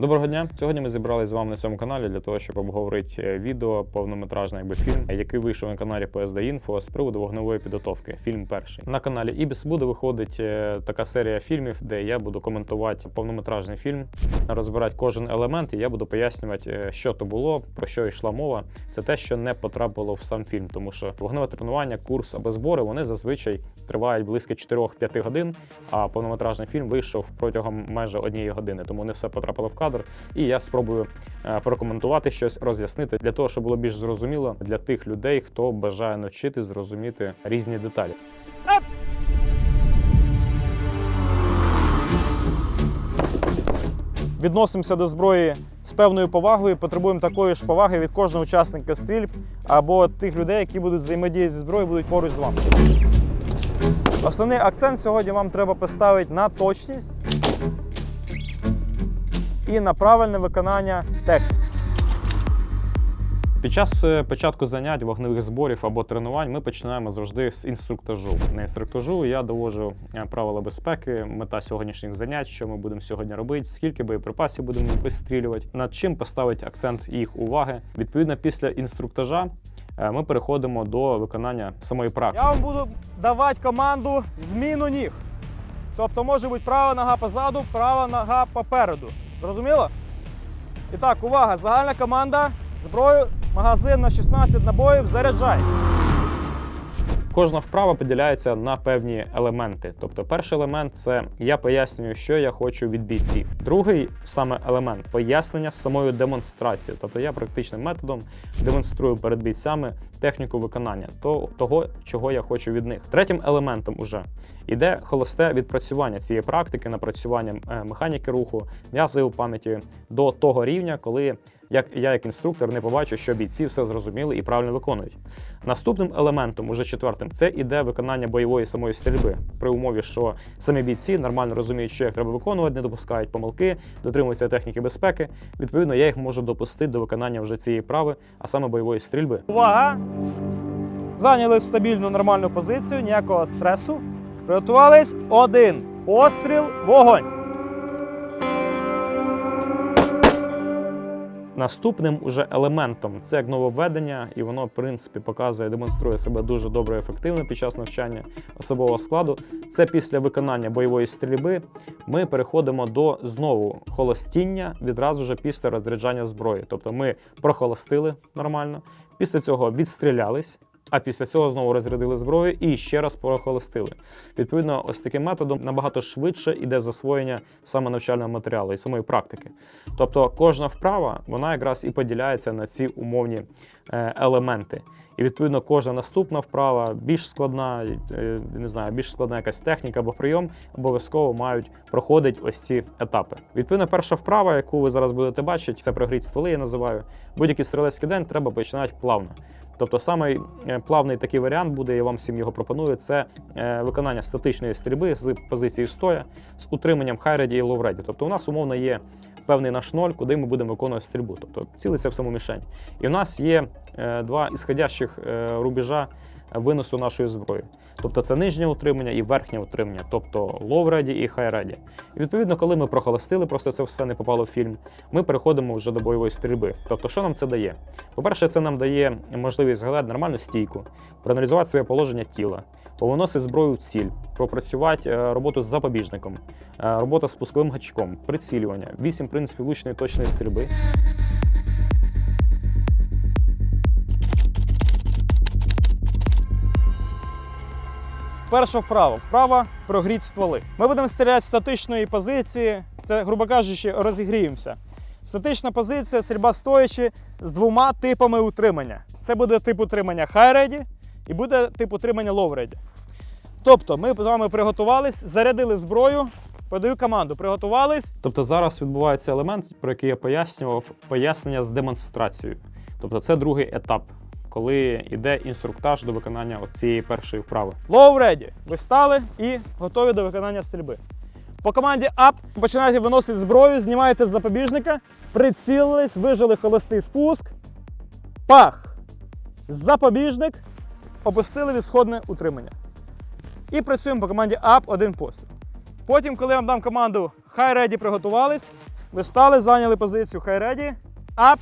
Доброго дня! Сьогодні ми зібралися з вами на цьому каналі для того, щоб обговорити е, відео, повнометражний якби фільм, який вийшов на каналі PSD Info з приводу вогневої підготовки. Фільм перший на каналі Ібіс буде виходить е, така серія фільмів, де я буду коментувати повнометражний фільм, розбирати кожен елемент, і я буду пояснювати, е, що то було, про що йшла мова. Це те, що не потрапило в сам фільм, тому що вогневе тренування, курс або збори вони зазвичай тривають близько 4-5 годин. А повнометражний фільм вийшов протягом майже однієї години, тому не все потрапило в кадр. І я спробую е, прокоментувати щось, роз'яснити для того, щоб було більш зрозуміло для тих людей, хто бажає навчити зрозуміти різні деталі. відносимося до зброї з певною повагою, потребуємо такої ж поваги від кожного учасника стрільб або тих людей, які будуть взаємодіяти зі зброєю, будуть поруч з вами. Основний акцент сьогодні вам треба поставити на точність і на правильне виконання техніки. Під час е, початку занять вогневих зборів або тренувань ми починаємо завжди з інструктажу. На інструктажу я доводжу е, правила безпеки, мета сьогоднішніх занять, що ми будемо сьогодні робити, скільки боєприпасів будемо вистрілювати, над чим поставити акцент їх уваги. Відповідно, після інструктажа е, ми переходимо до виконання самої практики. Я вам буду давати команду зміну ніг. Тобто може бути права нога позаду, права нога попереду. Зрозуміло? І так, увага! Загальна команда. Зброю, магазин на 16 набоїв, заряджай. Кожна вправа поділяється на певні елементи. Тобто, перший елемент це я пояснюю, що я хочу від бійців. Другий саме елемент пояснення самою демонстрацією. Тобто я практичним методом демонструю перед бійцями техніку виконання того, чого я хочу від них. Третім елементом уже іде холосте відпрацювання цієї практики, напрацювання е, механіки руху, м'язової пам'яті до того рівня, коли як я, як інструктор, не побачу, що бійці все зрозуміли і правильно виконують. Наступним елементом, уже четвертим, це іде виконання бойової самої стрільби при умові, що самі бійці нормально розуміють, що їх треба виконувати, не допускають помилки, дотримуються техніки безпеки. Відповідно, я їх можу допустити до виконання вже цієї прави, а саме бойової стрільби. Увага! Зайняли стабільну нормальну позицію, ніякого стресу. Приготувались. Один. Постріл, вогонь. Наступним уже елементом це як нововведення, і воно, в принципі, показує, демонструє себе дуже добре і ефективно під час навчання особового складу. Це після виконання бойової стрільби ми переходимо до знову холостіння відразу ж після розряджання зброї. Тобто ми прохолостили нормально, після цього відстрілялись. А після цього знову розрядили зброю і ще раз прохолостили. Відповідно, ось таким методом набагато швидше йде засвоєння саме навчального матеріалу і самої практики. Тобто кожна вправа вона якраз і поділяється на ці умовні е, елементи. І відповідно кожна наступна вправа більш складна, е, не знаю, більш складна якась техніка або прийом, обов'язково мають проходити ось ці етапи. Відповідно, перша вправа, яку ви зараз будете бачити, це прогріть стволи, я називаю. Будь-який стрілецький день треба починати плавно. Тобто самий е, плавний такий варіант буде, я вам всім його пропоную, це е, виконання статичної стрільби з позиції стоя з утриманням хайреді і ловреді. Тобто у нас умовно є певний наш ноль, куди ми будемо виконувати стрільбу. Тобто цілиться в саму мішень. І у нас є е, два ісходящих рубежа виносу нашої зброї. Тобто це нижнє утримання і верхнє утримання, тобто лоу-реді і хай-реді. І відповідно, коли ми прохолостили, просто це все не попало в фільм, ми переходимо вже до бойової стрільби. Тобто, що нам це дає? По-перше, це нам дає можливість згадати нормальну стійку, проаналізувати своє положення тіла, повиносити зброю в ціль, пропрацювати е, роботу з запобіжником, е, робота з пусковим гачком, прицілювання, вісім принципів влучної точної стрільби. Перша вправа. Вправа прогріть стволи. Ми будемо стріляти з статичної позиції. Це, грубо кажучи, розігріємося. Статична позиція, стрільба стоячи з двома типами утримання. Це буде тип утримання high-ready і буде тип утримання low-ready. Тобто ми з вами приготувались, зарядили зброю, подаю команду, приготувались. Тобто зараз відбувається елемент, про який я пояснював, пояснення з демонстрацією. Тобто це другий етап, коли йде інструктаж до виконання цієї першої вправи. Low ready. Ви стали і готові до виконання стрільби. По команді up починаєте виносити зброю, знімаєте з запобіжника, прицілились, вижили холостий спуск. Пах! Запобіжник, опустили відсходне утримання. І працюємо по команді up один постріл. Потім, коли я вам дам команду high ready приготувались, ви стали, зайняли позицію хай ready, ап,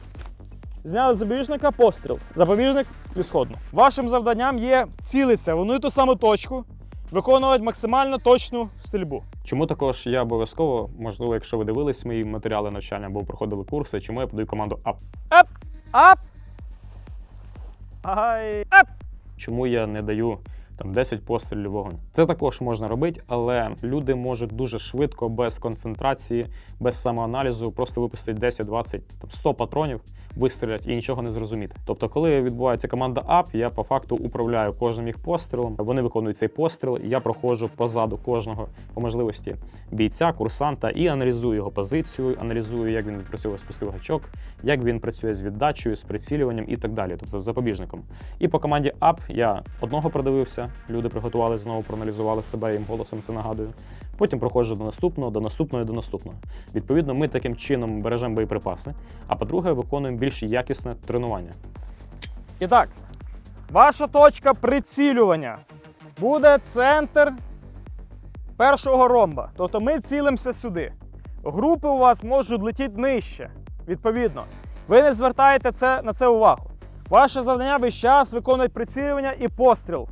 зняли запобіжника, постріл. Запобіжник відсходно. Вашим завданням є цілитися в одну і ту саму точку, виконувати максимально точну стрільбу. Чому також я обов'язково, можливо, якщо ви дивились мої матеріали навчання або проходили курси, чому я подаю команду ап? Ап, ап, ай, ап. Чому я не даю там 10 пострілів вогонь? Це також можна робити, але люди можуть дуже швидко, без концентрації, без самоаналізу, просто випустити 10, 20, там 100 патронів, вистрілять і нічого не зрозуміти. Тобто, коли відбувається команда ап, я по факту управляю кожним їх пострілом. Вони виконують цей постріл, я проходжу позаду кожного по можливості бійця, курсанта і аналізую його позицію, аналізую, як він відпрацьовує спусковий гачок, як він працює з віддачею, з прицілюванням і так далі, тобто з запобіжником. І по команді ап я одного продивився, люди приготували знову, проаналізували себе, їм голосом це нагадую. Потім проходжу до наступного, до наступного і до наступного. Відповідно, ми таким чином бережемо боєприпаси. А по-друге, виконуємо більш якісне тренування. І так, ваша точка прицілювання буде центр першого ромба. Тобто ми цілимося сюди. Групи у вас можуть летіти нижче. Відповідно, ви не звертаєте це, на це увагу. Ваше завдання весь час виконувати прицілювання і постріл.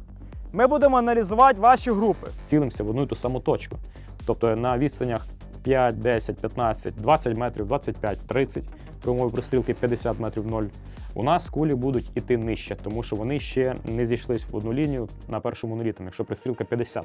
Ми будемо аналізувати ваші групи. цілимося в одну і ту саму точку. Тобто на відстанях 5, 10, 15, 20 метрів, 25, 30, при умові пристрілки 50 метрів 0, у нас кулі будуть іти нижче, тому що вони ще не зійшлись в одну лінію на першому нулі, там, якщо пристрілка 50.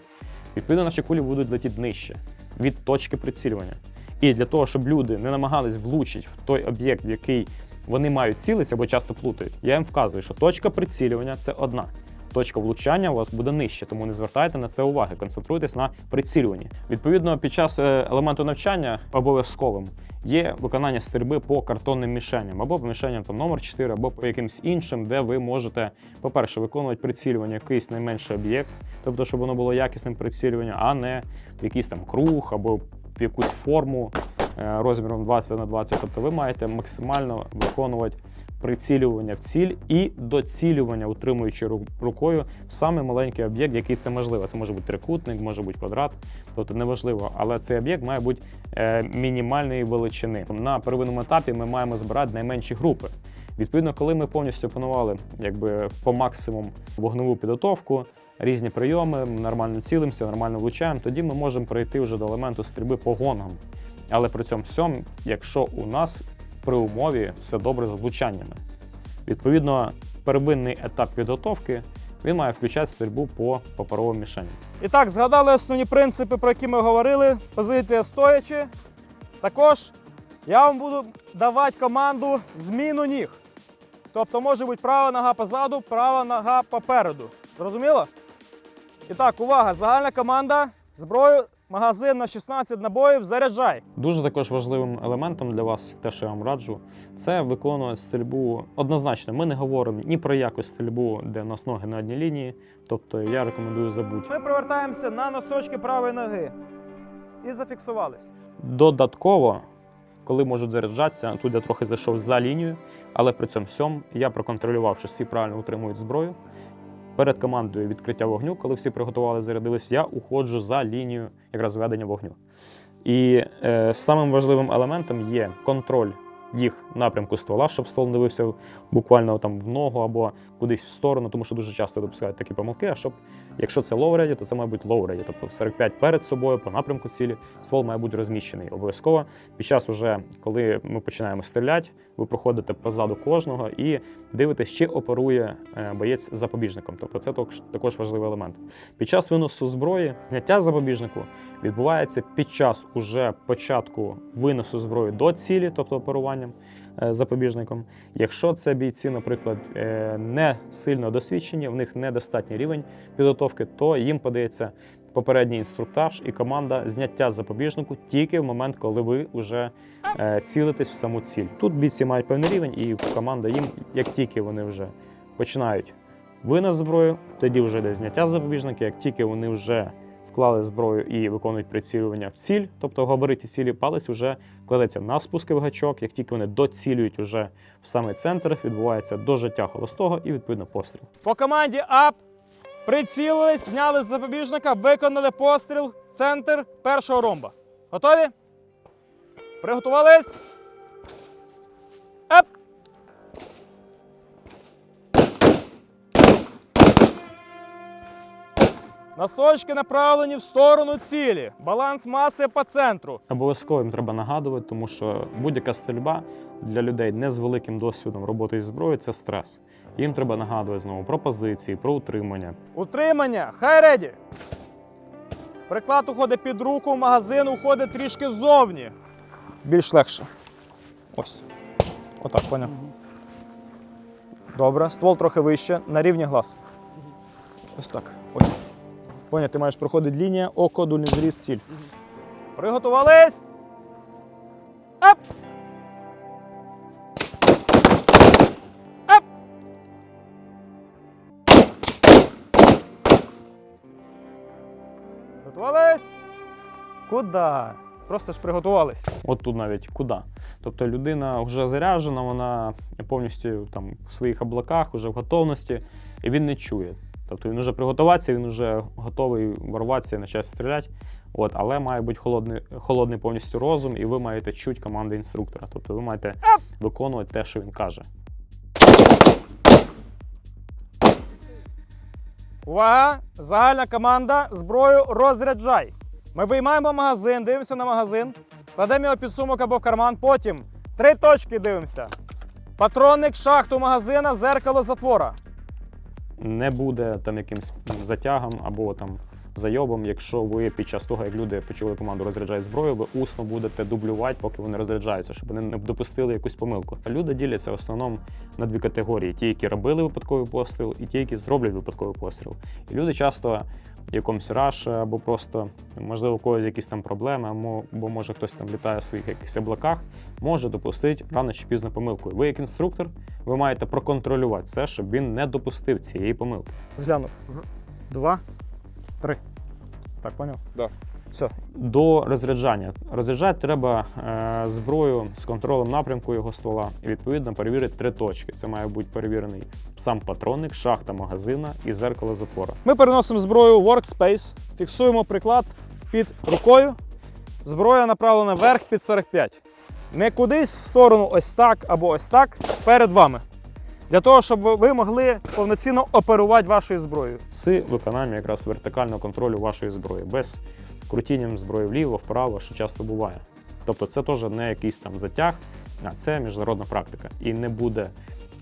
Відповідно, наші кулі будуть летіти нижче від точки прицілювання. І для того, щоб люди не намагались влучити в той об'єкт, в який вони мають цілитися, бо часто плутають, я їм вказую, що точка прицілювання це одна. Точка влучання у вас буде нижче, тому не звертайте на це уваги, концентруйтесь на прицілюванні. Відповідно, під час е, елементу навчання обов'язковим є виконання стрільби по картонним мішеням, або по мішеням там номер 4, або по якимсь іншим, де ви можете, по-перше, виконувати прицілювання якийсь найменший об'єкт, тобто, щоб воно було якісним прицілюванням, а не якийсь там круг або в якусь форму розміром 20 на 20. Тобто ви маєте максимально виконувати прицілювання в ціль і доцілювання, утримуючи ру- рукою в самий маленький об'єкт, який це можливо. Це може бути трикутник, може бути квадрат, тобто неважливо. Але цей об'єкт має бути е, мінімальної величини. На первинному етапі ми маємо збирати найменші групи. Відповідно, коли ми повністю опанували якби по максимум вогневу підготовку, різні прийоми, нормально цілимося, нормально влучаємо, тоді ми можемо перейти вже до елементу стрільби по гонгам. Але при цьому всьому, якщо у нас при умові все добре з влучаннями. Відповідно, первинний етап підготовки він має включати стрільбу по паперовим мішеням. І так, згадали основні принципи, про які ми говорили. Позиція стоячи. Також я вам буду давати команду зміну ніг. Тобто може бути права нога позаду, права нога попереду. Зрозуміло? І так, увага! Загальна команда. Зброю, магазин на 16 набоїв, заряджай. Дуже також важливим елементом для вас, те, що я вам раджу, це виконувати стрільбу однозначно. Ми не говоримо ні про якусь стрільбу, де у нас ноги на одній лінії. Тобто я рекомендую забути. Ми повертаємося на носочки правої ноги. І зафіксувались. Додатково, коли можуть заряджатися, тут я трохи зайшов за лінію, але при цьому всьому я проконтролював, що всі правильно утримують зброю. Перед командою відкриття вогню, коли всі приготували, зарядились, я уходжу за лінію якраз ведення вогню. І е, самим важливим елементом є контроль їх напрямку ствола, щоб ствол дивився буквально там в ногу або кудись в сторону, тому що дуже часто допускають такі помилки. А щоб, якщо це лоу-реді, то це має бути лоу-реді, тобто 45 перед собою по напрямку цілі, ствол має бути розміщений. Обов'язково під час, уже, коли ми починаємо стріляти, ви проходите позаду кожного і дивитесь, чи оперує е, боєць запобіжником. Тобто це також- важливий елемент. Під час виносу зброї зняття запобіжнику відбувається під час уже початку виносу зброї до цілі, тобто оперуванням запобіжником. Якщо це бійці, наприклад, е, не сильно досвідчені, в них недостатній рівень підготовки, то їм подається попередній інструктаж і команда зняття запобіжнику тільки в момент, коли ви вже е, цілитесь в саму ціль. Тут бійці мають певний рівень, і команда їм, як тільки вони вже починають винос зброю, тоді вже йде зняття запобіжника. Як тільки вони вже вклали зброю і виконують прицілювання в ціль, тобто в габариті цілі, палець вже кладеться на спусковий гачок. Як тільки вони доцілюють уже в самий центр, відбувається дожиття холостого і відповідно постріл. По команді ап. Прицілились, зняли з запобіжника, виконали постріл, центр першого ромба. Готові? Приготувались. Еп! Носочки направлені в сторону цілі. Баланс маси по центру. Обов'язково їм треба нагадувати, тому що будь-яка стрільба для людей не з великим досвідом роботи зі зброєю це стрес. Їм треба нагадувати знову про позиції, про утримання. Утримання. Хай реді. Приклад уходить під руку, магазин уходить трішки ззовні. Більш легше. Ось. Отак, поняв. Добре, ствол трохи вище, на рівні глаз. Ось так. Ось. Поняв, ти маєш проходити лінія, око, дульний зріз, ціль. Приготувались! Ап! Ап! Куда? Просто ж приготувались. От тут навіть куди. Тобто людина вже заряджена, вона повністю там в своїх облаках, вже в готовності, і він не чує. Тобто він вже приготуватися, він вже готовий ворватися і почати стріляти. От, але має бути холодний, холодний повністю розум, і ви маєте чути команди інструктора. Тобто ви маєте виконувати те, що він каже. Увага! Загальна команда. Зброю розряджай. Ми виймаємо магазин, дивимося на магазин, кладемо його під сумок або в карман. Потім три точки дивимося. Патронник, шахту магазина, зеркало затвора. Не буде там якимсь затягом або там зайобом, якщо ви під час того, як люди почули команду розряджають зброю, ви усно будете дублювати, поки вони розряджаються, щоб вони не допустили якусь помилку. Люди діляться в основному на дві категорії: ті, які робили випадковий постріл, і ті, які зроблять випадковий постріл. І люди часто якомусь раші або просто можливо у когось якісь там проблеми, або може хтось там літає в своїх якихось облаках, може допустити рано чи пізно помилку. Ви, як інструктор, ви маєте проконтролювати це, щоб він не допустив цієї помилки. Зглянув. Два, три. Так, поняв? Да. Все. До розряджання. Розряджати треба е, зброю з контролем напрямку його ствола і відповідно перевірити три точки. Це має бути перевірений сам патронник, шахта магазина і зеркало затвора. Ми переносимо зброю в workspace, фіксуємо приклад під рукою. Зброя направлена вверх під 45. Не кудись в сторону ось так або ось так перед вами. Для того, щоб ви могли повноцінно оперувати вашою зброєю. З виконанням якраз вертикального контролю вашої зброї, без крутінням зброї вліво, вправо, що часто буває. Тобто це теж не якийсь там затяг, а це міжнародна практика. І не буде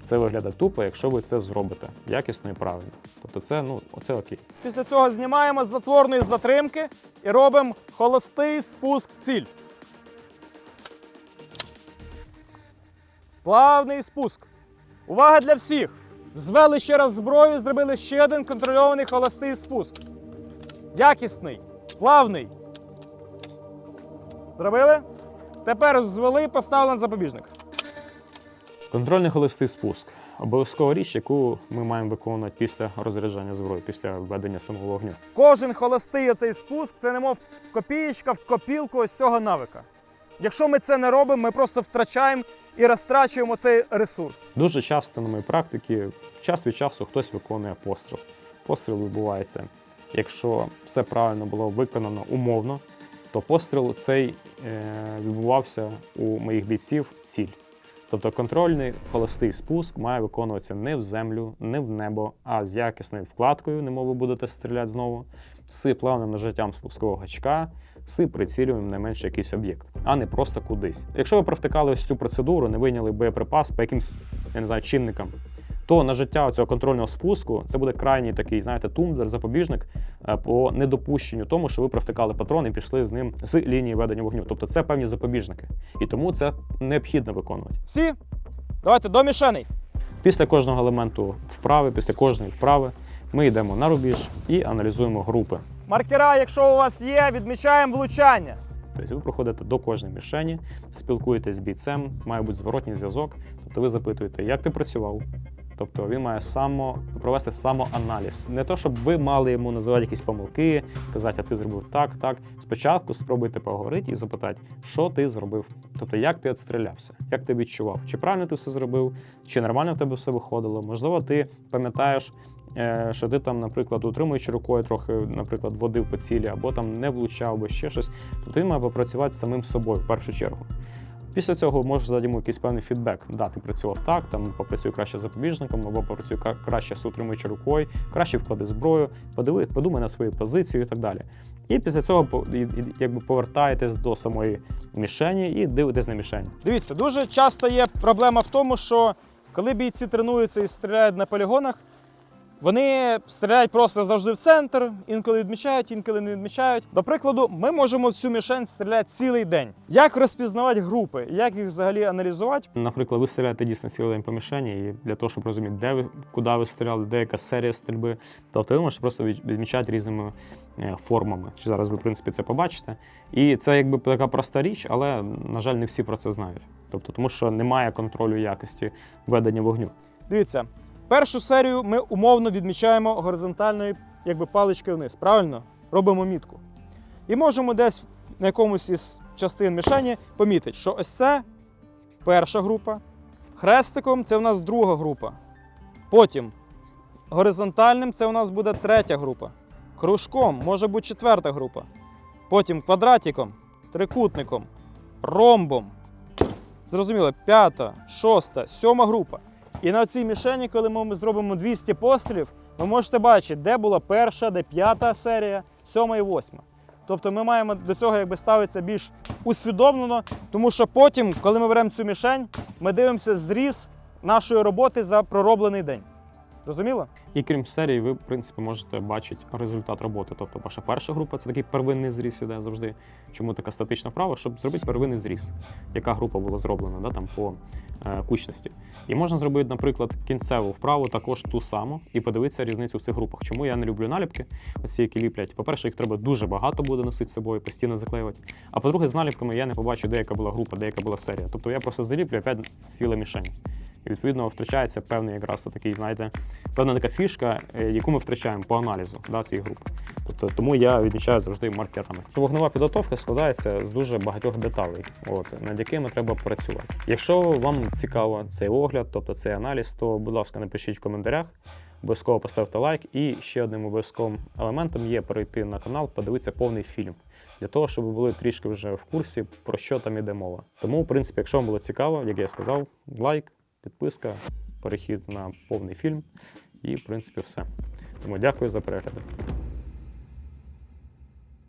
це виглядати тупо, якщо ви це зробите якісно і правильно. Тобто це, ну, оце окей. Після цього знімаємо з затворної затримки і робимо холостий спуск в ціль. Плавний спуск. Увага для всіх! Звели ще раз зброю, зробили ще один контрольований холостий спуск. Якісний, плавний. Зробили? Тепер звели, і поставили на запобіжник. Контрольний холостий спуск. Обов'язкова річ, яку ми маємо виконувати після розряджання зброї, після введення самого вогню. Кожен холостий оцей спуск це немов копієчка в копілку ось цього навика. Якщо ми це не робимо, ми просто втрачаємо і розтрачуємо цей ресурс. Дуже часто на моїй практиці час від часу хтось виконує постріл. Постріл відбувається, якщо все правильно було виконано умовно, то постріл цей е, відбувався у моїх бійців в ціль. Тобто контрольний холостий спуск має виконуватися не в землю, не в небо, а з якісною вкладкою, немов ви будете стріляти знову, з плавним нажиттям спускового гачка, з прицілюванням на менше якийсь об'єкт, а не просто кудись. Якщо ви провтикали ось цю процедуру, не вийняли боєприпас по якимсь, я не знаю, чинникам, то нажиття цього контрольного спуску це буде крайній такий, знаєте, тумблер, запобіжник е, по недопущенню тому, що ви провтикали патрон і пішли з ним з лінії ведення вогню. Тобто це певні запобіжники. І тому це необхідно виконувати. Всі? Давайте до мішеней. Після кожного елементу вправи, після кожної вправи, ми йдемо на рубіж і аналізуємо групи. Маркера, якщо у вас є, відмічаємо влучання. Тобто ви проходите до кожної мішені, спілкуєтесь з бійцем, має бути зворотній зв'язок. Тобто ви запитуєте, як ти працював. Тобто він має само провести самоаналіз. Не то, щоб ви мали йому називати якісь помилки, казати, а ти зробив так, так. Спочатку спробуйте поговорити і запитати, що ти зробив. Тобто, як ти відстрілявся, як ти відчував, чи правильно ти все зробив, чи нормально в тебе все виходило. Можливо, ти пам'ятаєш що ти там, наприклад, утримуючи рукою трохи, наприклад, водив по цілі, або там не влучав, або ще щось, то ти має попрацювати з самим собою в першу чергу. Після цього можеш дати йому якийсь певний фідбек. Да, ти працював так, там попрацюй краще з запобіжником, або попрацюй краще з утримуючи рукою, краще вклади зброю, подиви, подумай на свої позиції і так далі. І після цього якби повертаєтесь до самої мішені і дивитесь на мішень. Дивіться, дуже часто є проблема в тому, що коли бійці тренуються і стріляють на полігонах, вони стріляють просто завжди в центр, інколи відмічають, інколи не відмічають. До прикладу, ми можемо в цю мішень стріляти цілий день. Як розпізнавати групи, як їх взагалі аналізувати? Наприклад, ви стріляєте дійсно цілий день по мішені, і для того, щоб розуміти, де ви, куди ви стріляли, де яка серія стрільби. Тобто ви можете просто відмічати різними е, формами. Чи Зараз ви, в принципі, це побачите. І це якби така проста річ, але, на жаль, не всі про це знають. Тобто, тому що немає контролю якості ведення вогню. Дивіться, першу серію ми умовно відмічаємо горизонтальною якби паличкою вниз. Правильно? Робимо мітку. І можемо десь на якомусь із частин мішені помітити, що ось це перша група. Хрестиком це у нас друга група. Потім горизонтальним це у нас буде третя група. Кружком може бути четверта група. Потім квадратиком, трикутником, ромбом. Зрозуміло, п'ята, шоста, сьома група. І на цій мішені, коли ми зробимо 200 пострілів, ви можете бачити, де була перша, де п'ята серія, сьома і восьма. Тобто ми маємо до цього якби ставитися більш усвідомлено, тому що потім, коли ми беремо цю мішень, ми дивимося зріз нашої роботи за пророблений день. Зрозуміло? І крім серії, ви, в принципі, можете бачити результат роботи. Тобто, ваша перша група це такий первинний зріз іде завжди. Чому така статична вправа? Щоб зробити первинний зріз, яка група була зроблена да, там, по е, кучності. І можна зробити, наприклад, кінцеву вправу також ту саму і подивитися різницю в цих групах. Чому я не люблю наліпки, оці, які ліплять. По-перше, їх треба дуже багато буде носити з собою, постійно заклеювати. А по-друге, з наліпками я не побачу, де яка була група, де яка була серія. Тобто я просто заліплю опять ціла мішень. І відповідно втрачається певний якраз такий, знаєте, певна така фішка, е, яку ми втрачаємо по аналізу да, цієї групи. Тобто тому я відмічаю завжди маркерами. Вогнева підготовка складається з дуже багатьох деталей, от, над якими треба працювати. Якщо вам цікаво цей огляд, тобто цей аналіз, то будь ласка, напишіть в коментарях. Обов'язково поставте лайк. І ще одним обов'язковим елементом є перейти на канал, подивитися повний фільм. Для того, щоб ви були трішки вже в курсі, про що там іде мова. Тому, в принципі, якщо вам було цікаво, як я сказав, лайк, підписка, перехід на повний фільм і, в принципі, все. Тому дякую за перегляд.